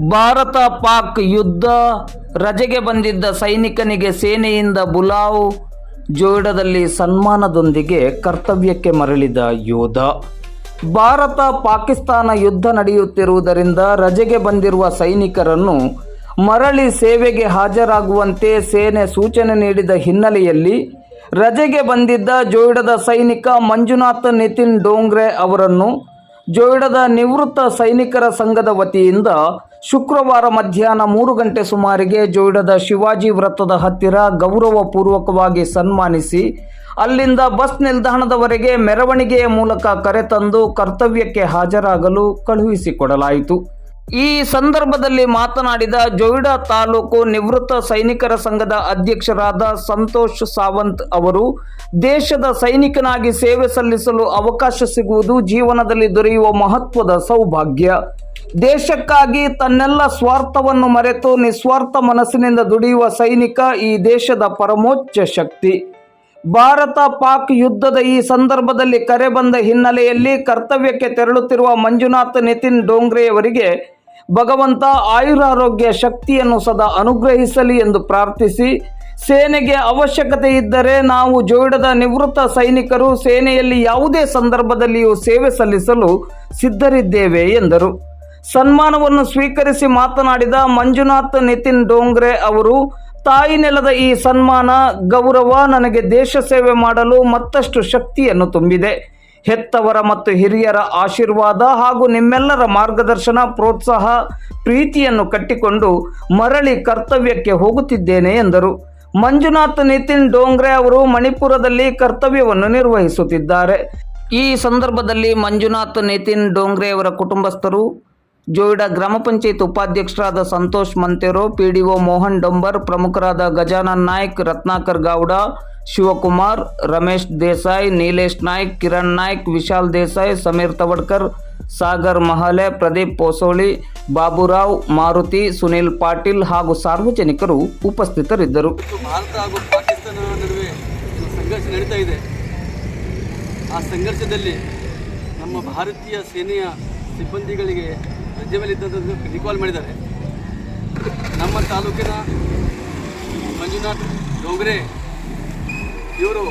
ಭಾರತ ಪಾಕ್ ಯುದ್ಧ ರಜೆಗೆ ಬಂದಿದ್ದ ಸೈನಿಕನಿಗೆ ಸೇನೆಯಿಂದ ಬುಲಾವ್ ಜೋಡದಲ್ಲಿ ಸನ್ಮಾನದೊಂದಿಗೆ ಕರ್ತವ್ಯಕ್ಕೆ ಮರಳಿದ ಯೋಧ. ಭಾರತ ಪಾಕಿಸ್ತಾನ ಯುದ್ಧ ನಡೆಯುತ್ತಿರುವುದರಿಂದ ರಜೆಗೆ ಬಂದಿರುವ ಸೈನಿಕರನ್ನು ಮರಳಿ ಸೇವೆಗೆ ಹಾಜರಾಗುವಂತೆ ಸೇನೆ ಸೂಚನೆ ನೀಡಿದ ಹಿನ್ನೆಲೆಯಲ್ಲಿ ರಜೆಗೆ ಬಂದಿದ್ದ ಜೋಯಿಡದ ಸೈನಿಕ ಮಂಜುನಾಥ್ ನಿತಿನ್ ಡೋಂಗ್ರೆ ಅವರನ್ನು ಜೋಯಿಡದ ನಿವೃತ್ತ ಸೈನಿಕರ ಸಂಘದ ವತಿಯಿಂದ ಶುಕ್ರವಾರ ಮಧ್ಯಾಹ್ನ ಮೂರು ಗಂಟೆ ಸುಮಾರಿಗೆ ಜೋಯಿಡದ ಶಿವಾಜಿ ವೃತ್ತದ ಹತ್ತಿರ ಗೌರವಪೂರ್ವಕವಾಗಿ ಸನ್ಮಾನಿಸಿ, ಅಲ್ಲಿಂದ ಬಸ್ ನಿಲ್ದಾಣದವರೆಗೆ ಮೆರವಣಿಗೆಯ ಮೂಲಕ ಕರೆತಂದು ಕರ್ತವ್ಯಕ್ಕೆ ಹಾಜರಾಗಲು ಕಳುಹಿಸಿಕೊಡಲಾಯಿತು. ಈ ಸಂದರ್ಭದಲ್ಲಿ ಮಾತನಾಡಿದ ಜೋಯಿಡಾ ತಾಲೂಕು ನಿವೃತ್ತ ಸೈನಿಕರ ಸಂಘದ ಅಧ್ಯಕ್ಷರಾದ ಸಂತೋಷ್ ಸಾವಂತ್ ಅವರು, ದೇಶದ ಸೈನಿಕನಾಗಿ ಸೇವೆ ಸಲ್ಲಿಸಲು ಅವಕಾಶ ಸಿಗುವುದು ಜೀವನದಲ್ಲಿ ದೊರೆಯುವ ಮಹತ್ವದ ಸೌಭಾಗ್ಯ. ದೇಶಕ್ಕಾಗಿ ತನ್ನೆಲ್ಲ ಸ್ವಾರ್ಥವನ್ನು ಮರೆತು ನಿಸ್ವಾರ್ಥ ಮನಸ್ಸಿನಿಂದ ದುಡಿಯುವ ಸೈನಿಕ ಈ ದೇಶದ ಪರಮೋಚ್ಚ ಶಕ್ತಿ. ಭಾರತ ಪಾಕ್ ಯುದ್ಧದ ಈ ಸಂದರ್ಭದಲ್ಲಿ ಕರೆ ಬಂದ ಹಿನ್ನೆಲೆಯಲ್ಲಿ ಕರ್ತವ್ಯಕ್ಕೆ ತೆರಳುತ್ತಿರುವ ಮಂಜುನಾಥ್ ನಿತಿನ್ ಡೋಂಗ್ರೆಯವರಿಗೆ ಭಗವಂತ ಆಯುರಾರೋಗ್ಯ ಶಕ್ತಿಯನ್ನು ಸದಾ ಅನುಗ್ರಹಿಸಲಿ ಎಂದು ಪ್ರಾರ್ಥಿಸಿ, ಸೇನೆಗೆ ಅವಶ್ಯಕತೆ ಇದ್ದರೆ ನಾವು ಜೋಡದ ನಿವೃತ್ತ ಸೈನಿಕರು ಸೇನೆಯಲ್ಲಿ ಯಾವುದೇ ಸಂದರ್ಭದಲ್ಲಿಯೂ ಸೇವೆ ಸಲ್ಲಿಸಲು ಸಿದ್ಧರಿದ್ದೇವೆ ಎಂದರು. ಸನ್ಮಾನವನ್ನು ಸ್ವೀಕರಿಸಿ ಮಾತನಾಡಿದ ಮಂಜುನಾಥ್ ನಿತಿನ್ ಡೋಂಗ್ರೆ ಅವರು, ತಾಯಿ ನೆಲದ ಈ ಸನ್ಮಾನ, ಗೌರವ ನನಗೆ ದೇಶ ಸೇವೆ ಮಾಡಲು ಮತ್ತಷ್ಟು ಶಕ್ತಿಯನ್ನು ತುಂಬಿದೆ. ಹೆತ್ತವರ ಮತ್ತು ಹಿರಿಯರ ಆಶೀರ್ವಾದ ಹಾಗೂ ನಿಮ್ಮೆಲ್ಲರ ಮಾರ್ಗದರ್ಶನ, ಪ್ರೋತ್ಸಾಹ, ಪ್ರೀತಿಯನ್ನು ಕಟ್ಟಿಕೊಂಡು ಮರಳಿ ಕರ್ತವ್ಯಕ್ಕೆ ಹೋಗುತ್ತಿದ್ದೇನೆ ಎಂದರು. ಮಂಜುನಾಥ್ ನಿತಿನ್ ಡೋಂಗ್ರೆ ಅವರು ಮಣಿಪುರದಲ್ಲಿ ಕರ್ತವ್ಯವನ್ನು ನಿರ್ವಹಿಸುತ್ತಿದ್ದಾರೆ. ಈ ಸಂದರ್ಭದಲ್ಲಿ ಮಂಜುನಾಥ್ ನಿತಿನ್ ಡೋಂಗ್ರೆ ಅವರ ಕುಟುಂಬಸ್ಥರು ಜೋಯಿಡಾ ಗ್ರಾಮ ಪಂಚಾಯತ್ ಉಪಾಧ್ಯಕ್ಷರಾದ ಸಂತೋಷ್ ಮಂತೆರೋ, ಪಿಡಿಒ ಮೋಹನ್ ಡೊಂಬರ್, ಪ್ರಮುಖರಾದ ಗಜಾನನ್ ನಾಯ್ಕ್, ರತ್ನಾಕರ್ ಗೌಡ, ಶಿವಕುಮಾರ್, ರಮೇಶ್ ದೇಸಾಯಿ, ನೀಲೇಶ್ ನಾಯ್ಕ್, ಕಿರಣ್ ನಾಯ್ಕ್, ವಿಶಾಲ್ ದೇಸಾಯಿ, ಸಮೀರ್ ತವಡ್ಕರ್, ಸಾಗರ್ ಮಹಲೆ, ಪ್ರದೀಪ್ ಪೋಸೋಳಿ, ಬಾಬುರಾವ್, ಮಾರುತಿ, ಸುನೀಲ್ ಪಾಟೀಲ್ ಹಾಗೂ ಸಾರ್ವಜನಿಕರು ಉಪಸ್ಥಿತರಿದ್ದರು. ಭಾರತ ಹಾಗೂ ಪಾಕಿಸ್ತಾನ ನಡುವೆ ಸಂಘರ್ಷ ನಡೀತಾ ಇದೆ. ಆ ಸಂಘರ್ಷದಲ್ಲಿ ನಮ್ಮ ಭಾರತೀಯ ಸೇನೆಯ ಸಿಬ್ಬಂದಿಗಳಿಗೆ ರಜೆ ಮೇಲೆ ಇದ್ದಂಥದ್ದು ರಿಕಾಲ್ ಮಾಡಿದ್ದಾರೆ. ನಮ್ಮ ತಾಲೂಕಿನ ಮಂಜುನಾಥ್ ಡೋಂಗ್ರೆ ಇವರು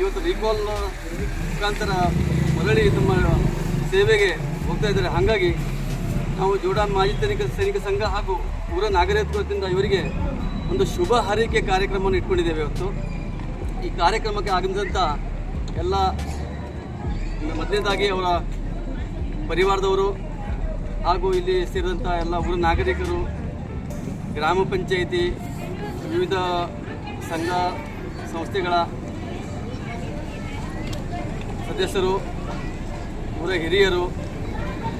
ಇವತ್ತು ರಿಕಾಲ್ ಮುಖಾಂತರ ಮರಳಿ ತಮ್ಮ ಸೇವೆಗೆ ಹೋಗ್ತಾ ಇದ್ದಾರೆ. ಹಾಗಾಗಿ ನಾವು ಜೋಡಾ ಮಾಜಿ ಸೈನಿಕ ಸೈನಿಕ ಸಂಘ ಹಾಗೂ ಪೂರ ನಾಗರಿಕತ್ವದಿಂದ ಇವರಿಗೆ ಒಂದು ಶುಭ ಹಾರೈಕೆ ಕಾರ್ಯಕ್ರಮವನ್ನು ಇಟ್ಕೊಂಡಿದ್ದೇವೆ ಇವತ್ತು. ಈ ಕಾರ್ಯಕ್ರಮಕ್ಕೆ ಆಗಮಿಸಿದಂಥ ಎಲ್ಲ, ಮೊದಲನೇದಾಗಿ ಅವರ ಪರಿವಾರದವರು ಹಾಗೂ ಇಲ್ಲಿ ಸೇರಿದಂಥ ಎಲ್ಲ ಊರ ನಾಗರಿಕರು, ಗ್ರಾಮ ಪಂಚಾಯಿತಿ, ವಿವಿಧ ಸಂಘ ಸಂಸ್ಥೆಗಳ ಸದಸ್ಯರು, ಊರ ಹಿರಿಯರು,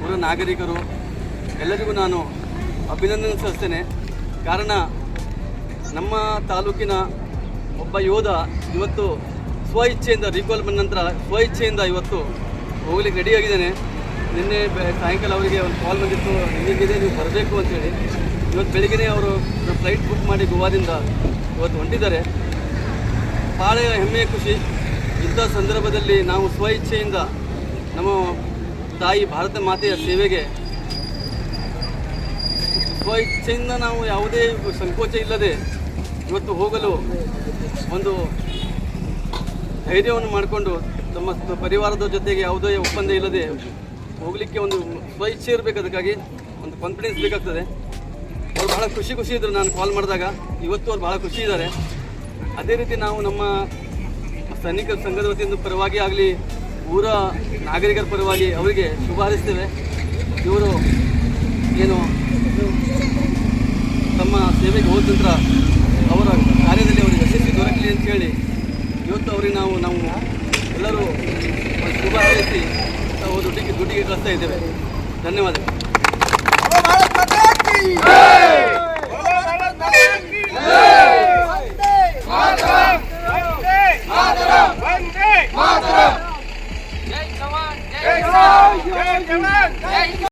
ಊರ ನಾಗರಿಕರು, ಎಲ್ಲರಿಗೂ ನಾನು ಅಭಿನಂದನೆ ಸಲ್ಲಿಸ್ತೇನೆ ಕಾರಣ, ನಮ್ಮ ತಾಲೂಕಿನ ಒಬ್ಬ ಯೋಧ ಇವತ್ತು ಸ್ವಇಚ್ಛೆಯಿಂದ ರೀಕಾಲ್ ಬಂದ ನಂತರ ಸ್ವಇಚ್ಛೆಯಿಂದ ಇವತ್ತು ಹೋಗ್ಲಿಕ್ಕೆ ರೆಡಿಯಾಗಿದ್ದೇನೆ ನಿನ್ನೆ ಸಾಯಂಕಾಲ ಅವರಿಗೆ ಒಂದು ಕಾಲ್ ಬಂದಿತ್ತು. ಹೆಂಗಿದೆ ನೀವು ಬರಬೇಕು ಅಂತೇಳಿ ಇವತ್ತು ಬೆಳಿಗ್ಗೆ ಅವರು ಫ್ಲೈಟ್ ಬುಕ್ ಮಾಡಿ ಗೋವಾದಿಂದ ಇವತ್ತು ಹೊಂಟಿದ್ದಾರೆ ಭಾಳ ಹೆಮ್ಮೆಯ ಖುಷಿ. ಇಂಥ ಸಂದರ್ಭದಲ್ಲಿ ನಾವು ಸ್ವ ಇಚ್ಛೆಯಿಂದ ನಮ್ಮ ತಾಯಿ ಭಾರತ ಮಾತೆಯ ಸೇವೆಗೆ ಸ್ವ ಇಚ್ಛೆಯಿಂದ ನಾವು ಯಾವುದೇ ಸಂಕೋಚ ಇಲ್ಲದೆ ಇವತ್ತು ಹೋಗಲು ಒಂದು ಧೈರ್ಯವನ್ನು ಮಾಡಿಕೊಂಡು ತಮ್ಮ ಪರಿವಾರದ ಜೊತೆಗೆ ಯಾವುದೇ ಒಪ್ಪಂದ ಇಲ್ಲದೆ ಹೋಗಲಿಕ್ಕೆ ಒಂದು ಸ್ವಇಚ್ಛೆ ಇರಬೇಕು ಅದಕ್ಕಾಗಿ. ಒಂದು ಕಾನ್ಫಿಡೆನ್ಸ್ ಬೇಕಾಗ್ತದೆ. ಅವ್ರು ಭಾಳ ಖುಷಿ ಖುಷಿ ಇದ್ದರು ನಾನು ಕಾಲ್ ಮಾಡಿದಾಗ. ಇವತ್ತು ಅವ್ರು ಭಾಳ ಖುಷಿ ಇದ್ದಾರೆ. ಅದೇ ರೀತಿ ನಾವು ನಮ್ಮ ಸೈನಿಕ ಸಂಘದ ವತಿಯಿಂದ ಪರವಾಗಿ ಆಗಲಿ ಊರ ನಾಗರಿಕರ ಪರವಾಗಿ ಅವರಿಗೆ ಶುಭ ಹಾರಿಸ್ತೇವೆ. ಇವರು ಏನು ತಮ್ಮ ಸೇವೆಗೆ ಹೋದ ನಂತರ ಅವರ ಕಾರ್ಯದಲ್ಲಿ ಅವರಿಗೆ ಯಶಸ್ವಿ ದೊರಕಲಿ ಅಂತ ಹೇಳಿ ಇವತ್ತು ಅವರಿಗೆ ನಾವು ನಾವು ಎಲ್ಲರೂ ಶುಭ ಹಾರೈಸಿ ನಾವು ದುಡ್ಡಿಗೆ